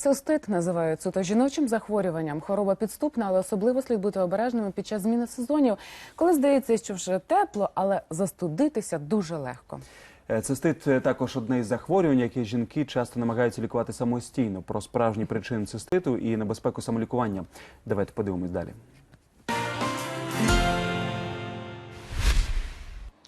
Цистит називають суто жіночим захворюванням. Хвороба підступна, але особливо слід бути обережними під час зміни сезонів, коли здається, що вже тепло, але застудитися дуже легко. Е, Цистит е, також одне із захворювань, яке жінки часто намагаються лікувати самостійно. Про справжні причини циститу і небезпеку самолікування. Давайте подивимось далі.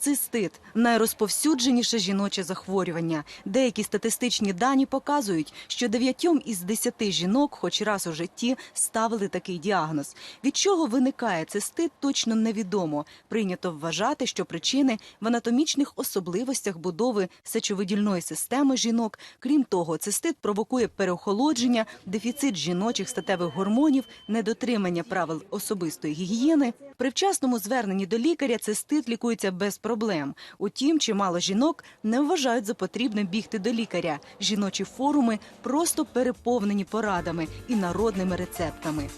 Цистит найрозповсюдженіше жіноче захворювання. Деякі статистичні дані показують, що дев'ятьом із десяти жінок, хоч раз у житті, ставили такий діагноз. Від чого виникає цистит, точно невідомо. Прийнято вважати, що причини в анатомічних особливостях будови сечовидільної системи жінок. Крім того, цистит провокує переохолодження, дефіцит жіночих статевих гормонів, недотримання правил особистої гігієни. При вчасному зверненні до лікаря цистит лікується без проблем. Утім, чимало жінок не вважають за потрібне бігти до лікаря. Жіночі форуми просто переповнені порадами і народними рецептами.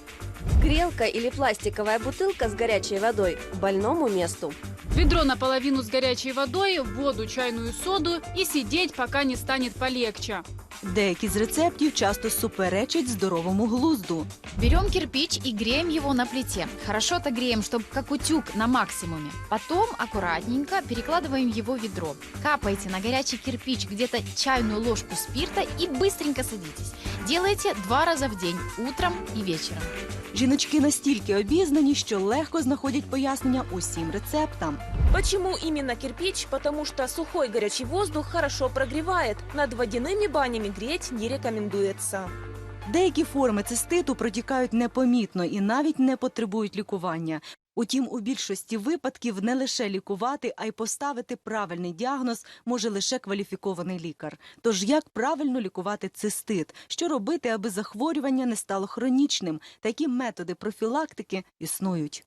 Грелка или пластиковая бутылка с горячей водой больному месту. Ведро наполовину с горячей водой, в воду чайную соду и сидеть, пока не станет полегче. Деякі з рецептів часто суперечать здоровому глузду. Берем кирпич и греем его на плите. Хорошо так греем, чтобы как утюг на максимуме. Потом аккуратненько перекладываем его в ведро. Капаете на горячий кирпич где-то чайную ложку спирта и быстренько садитесь. Делайте два раза в день, утром и вечером. Жіночки настільки обізнані, що легко знаходять пояснення усім рецептам. Почему именно кирпич? Потому что сухой горячий воздух хорошо прогревает. Над водяными банями греть не рекомендуется. Деякі форми циститу протікають непомітно і навіть не потребують лікування. Утім, у більшості випадків не лише лікувати, а й поставити правильний діагноз може лише кваліфікований лікар. Тож як правильно лікувати цистит? Що робити, аби захворювання не стало хронічним? Такі методи профілактики існують.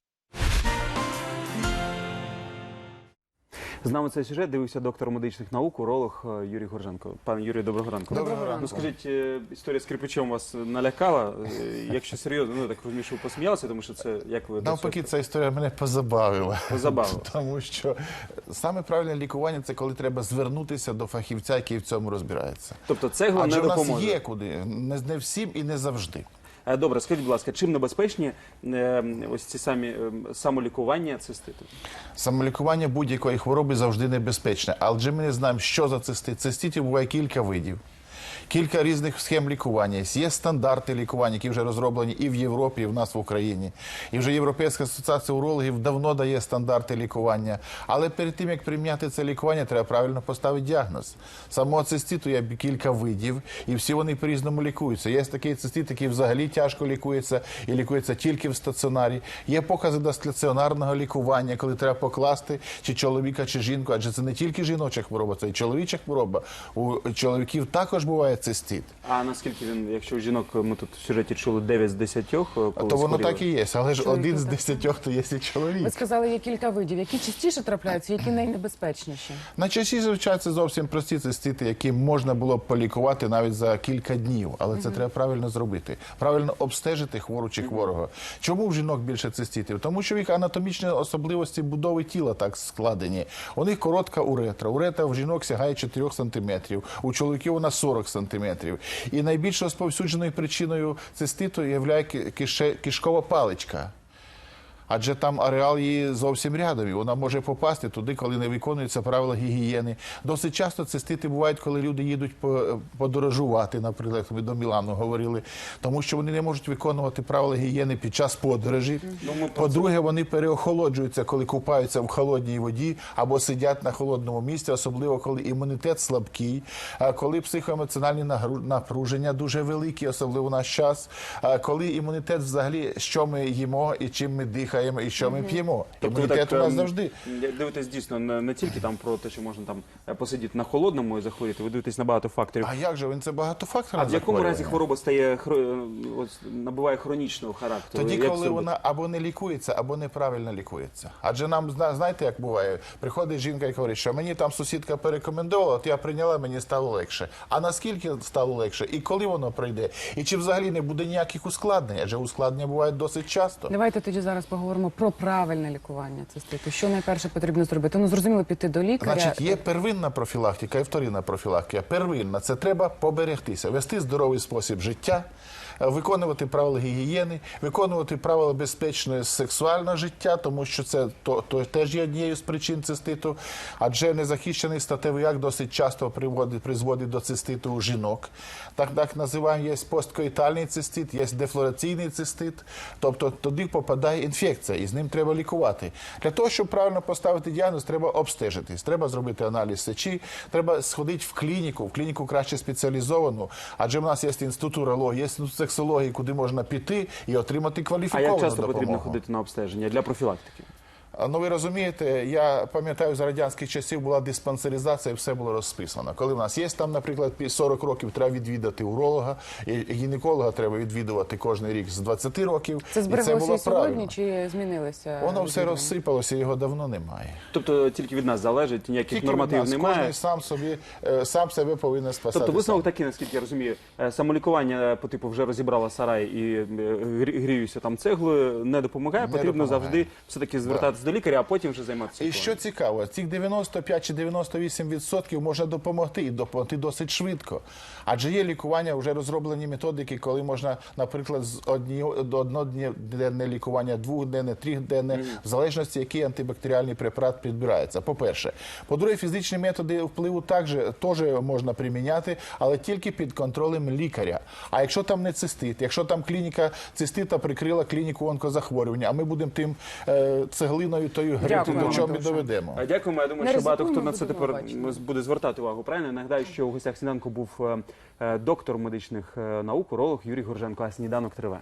З нами цей сюжет дивився доктор медичних наук, уролог е, Юрій Горженко. Пане Юрію, доброго ранку. Доброго ранку. Ну скажіть, е, історія з кирпичом вас налякала? Е, Якщо серйозно, ну так розумію, що ви посміялися, тому що це як ви Навпаки, ця історія мене позабавила. позабавили? Тому що саме правильне лікування це коли треба звернутися до фахівця, який в цьому розбирається. Тобто цегла Адже не в нас допоможе. є куди, не, не всім і не завжди. Е, Добре, скажіть, будь ласка, чим небезпечні е, ось ці самі е, самолікування циститу? Самолікування будь-якої хвороби завжди небезпечне. Але ми не знаємо, що за цистит. Циститів буває кілька видів. Кілька різних схем лікування. Є стандарти лікування, які вже розроблені і в Європі, і в нас в Україні. І вже Європейська асоціація урологів давно дає стандарти лікування. Але перед тим як прийняти це лікування, треба правильно поставити діагноз. Самого циститу є кілька видів, і всі вони по-різному лікуються. Є такий цистит, який взагалі тяжко лікується і лікується тільки в стаціонарі. Є покази до стаціонарного лікування, коли треба покласти чи чоловіка, чи жінку, адже це не тільки жіноча хвороба, це і чоловіча хвороба. У чоловіків також буває цистит. А наскільки він, якщо у жінок ми тут в сюжеті чули 9 з 10, А то воно так і є, але ж Чоловіки один з так. десятьох то є і Ви чоловік. сказали, є кілька видів, які частіше трапляються, які найнебезпечніші. Найчастіше вчаться зовсім прості цистити, які можна було б полікувати навіть за кілька днів, але це треба правильно зробити, правильно обстежити хвору чи хворого. Чому в жінок більше циститів? Тому що в їх анатомічні особливості будови тіла так складені. У них коротка уретра. Уретра в жінок сягає 4 сантиметрів, у чоловіків вона 40 сантиметрів. І найбільш розповсюдженою причиною циститу є кишкова паличка. Адже там ареал її зовсім рядом, і вона може попасти туди, коли не виконуються правила гігієни. Досить часто цистити бувають, коли люди їдуть по- подорожувати, наприклад, ми до Мілану говорили, тому що вони не можуть виконувати правила гігієни під час подорожі. Ну, По-друге, вони переохолоджуються, коли купаються в холодній воді або сидять на холодному місці, особливо коли імунітет слабкий, коли психоемоціональні напруження дуже великі, особливо в наш час, коли імунітет взагалі, що ми їмо і чим ми дихаємо, і що ми п'ємо. Тобто ви Імунітет у нас ем, завжди. дивитесь дійсно не, не тільки там про те, що можна там е, посидіти на холодному і захворіти, ви дивитесь на багато факторів. А як же він це багатофакторне А в якому разі хвороба стає хро- ось, набуває хронічного характеру? Тоді, Як коли це вона або не лікується, або неправильно лікується. Адже нам зна- знаєте, як буває, приходить жінка і говорить, що мені там сусідка порекомендувала, от я прийняла, мені стало легше. А наскільки стало легше, і коли воно прийде, і чи взагалі не буде ніяких ускладнень? Адже ускладнення бувають досить часто. Давайте тоді зараз поговоримо. Говоримо про правильне лікування циститу. Що найперше потрібно зробити? Ну зрозуміло, піти до лікаря. Значить, є первинна профілактика і вторинна профілактика. Первинна це треба поберегтися, вести здоровий спосіб життя, виконувати правила гігієни, виконувати правила безпечного сексуального життя, тому що це то, то теж є однією з причин циститу, адже незахищений статевий акт досить часто приводить, призводить до циститу у жінок. Так, так називаємо, є посткоїтальний цистит, є дефлораційний цистит, тобто туди попадає інфекція, і з ним треба лікувати. Для того, щоб правильно поставити діагноз, треба обстежитись, треба зробити аналіз сечі, треба сходити в клініку, в клініку краще спеціалізовану, адже в нас є інститут урології, є інститут сексології, куди можна піти і отримати А як часто допомогу. потрібно ходити на обстеження для профілактики? А, Ну ви розумієте, я пам'ятаю, за радянських часів була диспансеризація, все було розписано. Коли в нас є там, наприклад, пі- 40 років, треба відвідати уролога, і гінеколога треба відвідувати кожен рік з 20 років. Це і збереглося було і сьогодні правильно. чи змінилося? Воно все розсипалося, його давно немає. Тобто тільки від нас залежить, ніяких Тільки від нас. немає. Кожен сам собі е, сам себе повинен спасати. Тобто висновок такий, наскільки я розумію, е, самолікування е, по типу вже розібрала сарай і грі- гріюся там цеглою, не допомагає. Не Потрібно допомагає. завжди все-таки звертатися до лікаря, а потім вже займатися. І що цікаво, цих 95 чи 98 відсотків можна допомогти і допомогти досить швидко. Адже є лікування, вже розроблені методики, коли можна, наприклад, з одні, одноденне лікування, двохденне, трьохденне, в залежності, який антибактеріальний препарат підбирається. По-перше. По-друге, фізичні методи впливу також теж можна приміняти, але тільки під контролем лікаря. А якщо там не цистит, якщо там клініка цистита прикрила клініку онкозахворювання, а ми будемо тим е, цеглиною тою грити, Дякую до чого ми доведемо. Дякуємо. Я думаю, що багато хто на це тепер бачити. буде звертати увагу. Правильно нагадаю, що у гостях сніданку був е, е, доктор медичних е, наук, уролог Юрій Горженко. А сніданок триває.